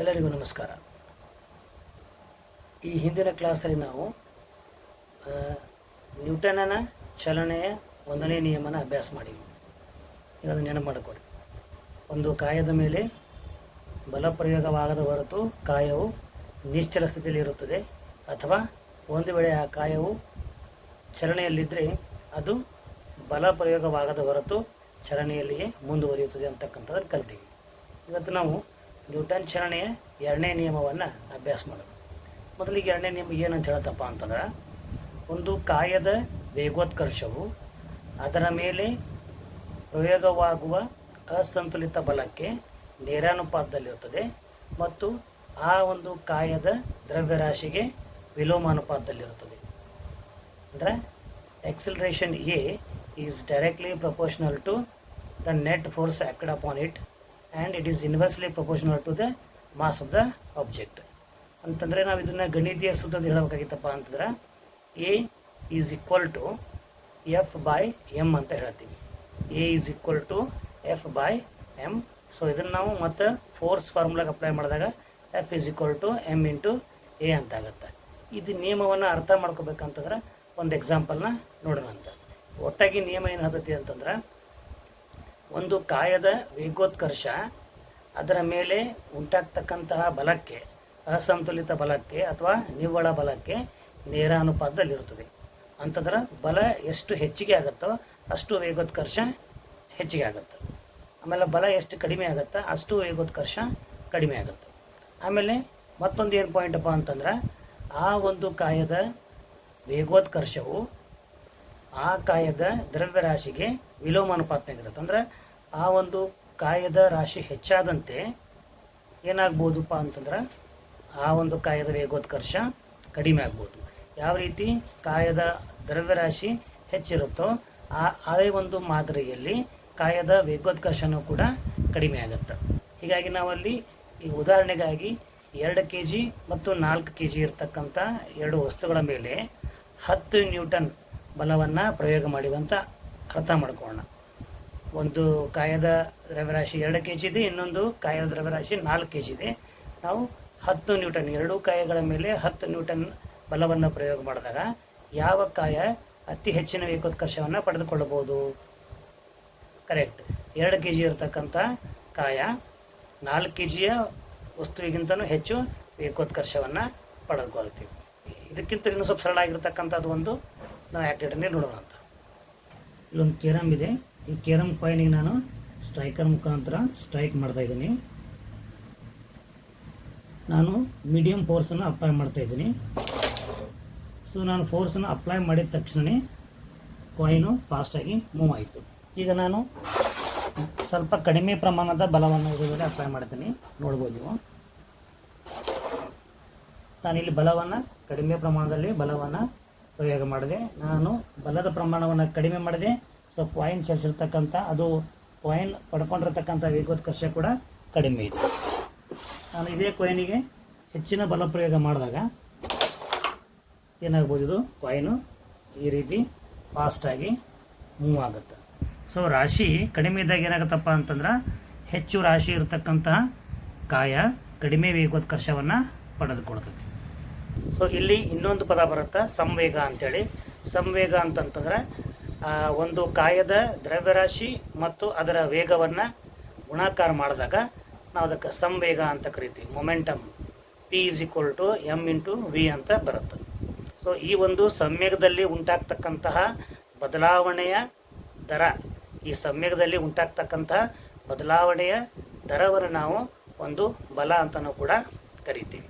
ಎಲ್ಲರಿಗೂ ನಮಸ್ಕಾರ. ಈ ಹಿಂದಿನ ಕ್ಲಾಸಲ್ಲಿ ನಾವು ನ್ಯೂಟನನ ಚಲನೆಯ ಒಂದನೇ ನಿಯಮನ ಅಭ್ಯಾಸ ಮಾಡಿದ್ವಿ. ಈಗ ನೆನಪು ಮಾಡಿಕೊಡಿ. ಒಂದು ಕಾಯದ ಮೇಲೆ ಬಲ ಪ್ರಯೋಗವಾಗದ ಹೊರತು ಕಾಯವು ನಿಶ್ಚಲ ಸ್ಥಿತಿಯಲ್ಲಿ ಇರುತ್ತದೆ, ಅಥವಾ ಒಂದು ವೇಳೆ ಆ ಕಾಯವು ಚಲನೆಯಲ್ಲಿದ್ದರೆ ಅದು ಬಲ ಪ್ರಯೋಗವಾಗದ ಹೊರತು ಚಲನೆಯಲ್ಲಿಯೇ ಮುಂದುವರಿಯುತ್ತದೆ ಅಂತಕ್ಕಂಥದ್ದನ್ನು ಕಲಿತೀವಿ. ಇವತ್ತು ನಾವು ನ್ಯೂಟನ್ ಚಲನೆಯ ಎರಡನೇ ನಿಯಮವನ್ನು ಅಭ್ಯಾಸ ಮಾಡೋದು. ಮೊದಲಿಗೆ ಎರಡನೇ ನಿಯಮ ಏನಂತ ಹೇಳ್ತಪ್ಪ ಅಂತಂದ್ರೆ, ಒಂದು ಕಾಯದ ವೇಗೋತ್ಕರ್ಷವು ಅದರ ಮೇಲೆ ಪ್ರಯೋಗವಾಗುವ ಅಸಂತುಲಿತ ಬಲಕ್ಕೆ ನೇರಾನುಪಾತದಲ್ಲಿರುತ್ತದೆ ಮತ್ತು ಆ ಒಂದು ಕಾಯದ ದ್ರವ್ಯರಾಶಿಗೆ ವಿಲೋಮಾನುಪಾತದಲ್ಲಿರುತ್ತದೆ. ಅಂದರೆ, acceleration a is directly proportional to the net force acted upon it and it is inversely proportional to the mass of the object ಅಂತಂದರೆ ನಾವು ಇದನ್ನು ಗಣಿತೀಯ ಸೂತ್ರದ ಹೇಳಬೇಕಾಗಿತ್ತಪ್ಪ ಅಂತಂದ್ರೆ a is equal to f by m ಅಂತ ಹೇಳ್ತೀವಿ. A is equal to f by m so ಇದನ್ನು ನಾವು ಮತ್ತು ಫೋರ್ಸ್ ಫಾರ್ಮುಲಾಗೆ ಅಪ್ಲೈ ಮಾಡಿದಾಗ f is equal to m into a ಅಂತ ಆಗುತ್ತೆ ಇದು ನಿಯಮವನ್ನು ಅರ್ಥ ಮಾಡ್ಕೋಬೇಕಂತಂದ್ರೆ ಒಂದು ಎಕ್ಸಾಂಪಲ್ನ ನೋಡೋಣ ಅಂತ ಒಟ್ಟಾಗಿ ನಿಯಮ ಏನು ಹತ್ತತಿ ಅಂತಂದ್ರೆ ಒಂದು ಕಾಯದ ವೇಗೋತ್ಕರ್ಷ ಅದರ ಮೇಲೆ ಉಂಟಾಗ್ತಕ್ಕಂತಹ ಬಲಕ್ಕೆ, ಅಸಂತುಲಿತ ಬಲಕ್ಕೆ ಅಥವಾ ನಿವ್ವಳ ಬಲಕ್ಕೆ ನೇರಾನುಪಾತದಲ್ಲಿರುತ್ತದೆ. ಅಂತಂದ್ರೆ ಬಲ ಎಷ್ಟು ಹೆಚ್ಚಿಗೆ ಆಗುತ್ತೋ ಅಷ್ಟು ವೇಗೋತ್ಕರ್ಷ ಹೆಚ್ಚಿಗೆ ಆಗುತ್ತೆ. ಆಮೇಲೆ ಬಲ ಎಷ್ಟು ಕಡಿಮೆ ಆಗುತ್ತೋ ಅಷ್ಟು ವೇಗೋತ್ಕರ್ಷ ಕಡಿಮೆ ಆಗುತ್ತೆ. ಆಮೇಲೆ ಮತ್ತೊಂದು ಏನು ಪಾಯಿಂಟಪ್ಪ ಅಂತಂದ್ರೆ, ಆ ಒಂದು ಕಾಯದ ವೇಗೋತ್ಕರ್ಷವು ಆ ಕಾಯದ ದ್ರವ್ಯರಾಶಿಗೆ ವಿಲೋಮಾನುಪಾತನಾಗಿರುತ್ತೆ ಅಂದರೆ ಆ ಒಂದು ಕಾಯದ ರಾಶಿ ಹೆಚ್ಚಾದಂತೆ ಏನಾಗ್ಬೋದಪ್ಪ ಅಂತಂದ್ರೆ ಆ ಒಂದು ಕಾಯದ ವೇಗೋತ್ಕರ್ಷ ಕಡಿಮೆ ಆಗ್ಬೋದು. ಯಾವ ರೀತಿ ಕಾಯದ ದ್ರವ್ಯರಾಶಿ ಹೆಚ್ಚಿರುತ್ತೋ ಆ, ಅದೇ ಒಂದು ಮಾದರಿಯಲ್ಲಿ ಕಾಯದ ವೇಗೋತ್ಕರ್ಷನೂ ಕೂಡ ಕಡಿಮೆ ಆಗುತ್ತೆ. ಹೀಗಾಗಿ ನಾವಲ್ಲಿ ಈ ಉದಾಹರಣೆಗಾಗಿ ಎರಡು ಕೆ ಜಿ ಮತ್ತು ನಾಲ್ಕು ಕೆ ಜಿ ಇರತಕ್ಕಂಥ ಎರಡು ವಸ್ತುಗಳ ಮೇಲೆ ಹತ್ತು ನ್ಯೂಟನ್ ಬಲವನ್ನು ಪ್ರಯೋಗ ಮಾಡಿವಂತ ಅರ್ಥ ಮಾಡ್ಕೊಳ್ಳೋಣ. ಒಂದು ಕಾಯದ ದ್ರವ್ಯರಾಶಿ ಎರಡು ಕೆ ಜಿ ಇದೆ, ಇನ್ನೊಂದು ಕಾಯದ ದ್ರವ್ಯರಾಶಿ ನಾಲ್ಕು ಕೆ ಜಿ ಇದೆ. ನಾವು ಹತ್ತು ನ್ಯೂಟನ್, ಎರಡೂ ಕಾಯಗಳ ಮೇಲೆ ಹತ್ತು ನ್ಯೂಟನ್ ಬಲವನ್ನು ಪ್ರಯೋಗ ಮಾಡಿದಾಗ ಯಾವ ಕಾಯ ಅತಿ ಹೆಚ್ಚಿನ ಏಕೋತ್ಕರ್ಷವನ್ನು ಪಡೆದುಕೊಳ್ಳಬಹುದು? ಕರೆಕ್ಟ್. ಎರಡು ಕೆ ಜಿ ಇರತಕ್ಕಂಥ ಕಾಯ ನಾಲ್ಕು ಕೆ ಜಿಯ ವಸ್ತುವಿಗಿಂತಲೂ ಹೆಚ್ಚು ಏಕೋತ್ಕರ್ಷವನ್ನು ಪಡೆದುಕೊಳ್ತೀವಿ ಇದಕ್ಕಿಂತ ಇನ್ನೂ ಸ್ವಲ್ಪ ಸರಳ ಆಗಿರ್ತಕ್ಕಂಥದ್ದು ಒಂದು ನಾವು ಆ್ಯಕ್ಟಿವಿಟಿನೇ ನೋಡೋಣ ಅಂತ. ಇಲ್ಲೊಂದು ಕೇರಮ್ ಇದೆ. ಈ ಕೇರಮ್ ಕಾಯಿನಿಗೆ ನಾನು ಸ್ಟ್ರೈಕರ್ ಮುಖಾಂತರ ಸ್ಟ್ರೈಕ್ ಮಾಡ್ತಾ ಇದ್ದೀನಿ. ನಾನು ಮೀಡಿಯಂ ಫೋರ್ಸನ್ನು ಅಪ್ಲೈ ಮಾಡ್ತಾ ಇದ್ದೀನಿ. ಸೊ ನಾನು ಫೋರ್ಸನ್ನು ಅಪ್ಲೈ ಮಾಡಿದ ತಕ್ಷಣವೇ ಕಾಯಿನು ಫಾಸ್ಟಾಗಿ ಮೂವ್ ಆಯಿತು. ಈಗ ನಾನು ಸ್ವಲ್ಪ ಕಡಿಮೆ ಪ್ರಮಾಣದ ಬಲವನ್ನು ಇದರಲ್ಲಿ ಅಪ್ಲೈ ಮಾಡ್ತೀನಿ. ನೋಡ್ಬೋದು ನೀವು. ನಾನಿಲ್ಲಿ ಬಲವನ್ನು, ಕಡಿಮೆ ಪ್ರಮಾಣದಲ್ಲಿ ಬಲವನ್ನು ಪ್ರಯೋಗ ಮಾಡಿದೆ. ನಾನು ಬಲದ ಪ್ರಮಾಣವನ್ನು ಕಡಿಮೆ ಮಾಡಿದೆ. ಸೊ ಕಾಯಿನ್ ಚಲಿಸಿರ್ತಕ್ಕಂಥ ಅದು ಕಾಯಿನ್ ಪಡ್ಕೊಂಡಿರ್ತಕ್ಕಂಥ ವೇಗೋತ್ಕರ್ಷ ಕೂಡ ಕಡಿಮೆ ಇದೆ. ನಾನು ಇದೇ ಕಾಯಿನಿಗೆ ಹೆಚ್ಚಿನ ಬಲ ಪ್ರಯೋಗ ಮಾಡಿದಾಗ ಏನಾಗ್ಬೋದು ಇದು? ಕಾಯಿನು ಈ ರೀತಿ ಫಾಸ್ಟಾಗಿ ಮೂವ್ ಆಗುತ್ತೆ. ಸೊ ರಾಶಿ ಕಡಿಮೆ ಇದ್ದಾಗ ಏನಾಗುತ್ತಪ್ಪ ಅಂತಂದ್ರೆ ಹೆಚ್ಚು ರಾಶಿ ಇರತಕ್ಕಂತಹ ಕಾಯ ಕಡಿಮೆ ವೇಗೋತ್ಕರ್ಷವನ್ನು ಪಡೆದುಕೊಡ್ತೈತಿ ಸೊ ಇಲ್ಲಿ ಇನ್ನೊಂದು ಪದ ಬರುತ್ತೆ ಸಂವೇಗ ಅಂತೇಳಿ. ಸಂವೇಗ ಅಂತಂತಂದ್ರೆ ಒಂದು ಕಾಯದ ದ್ರವ್ಯರಾಶಿ ಮತ್ತು ಅದರ ವೇಗವನ್ನು ಗುಣಾಕಾರ ಮಾಡಿದಾಗ ನಾವು ಅದಕ್ಕೆ ಸಂವೇಗ ಅಂತ ಕರಿತೀವಿ. Momentum p is equal to m into v ಅಂತ ಬರುತ್ತೆ. ಸೊ ಈ ಒಂದು ಸಂವೇಗದಲ್ಲಿ ಉಂಟಾಗ್ತಕ್ಕಂತಹ ಬದಲಾವಣೆಯ ದರ, ಈ ಸಂವೇಗದಲ್ಲಿ ಉಂಟಾಗ್ತಕ್ಕಂತಹ ಬದಲಾವಣೆಯ ದರವನ್ನು ನಾವು ಒಂದು ಬಲ ಅಂತಲೂ ಕೂಡ ಕರಿತೀವಿ.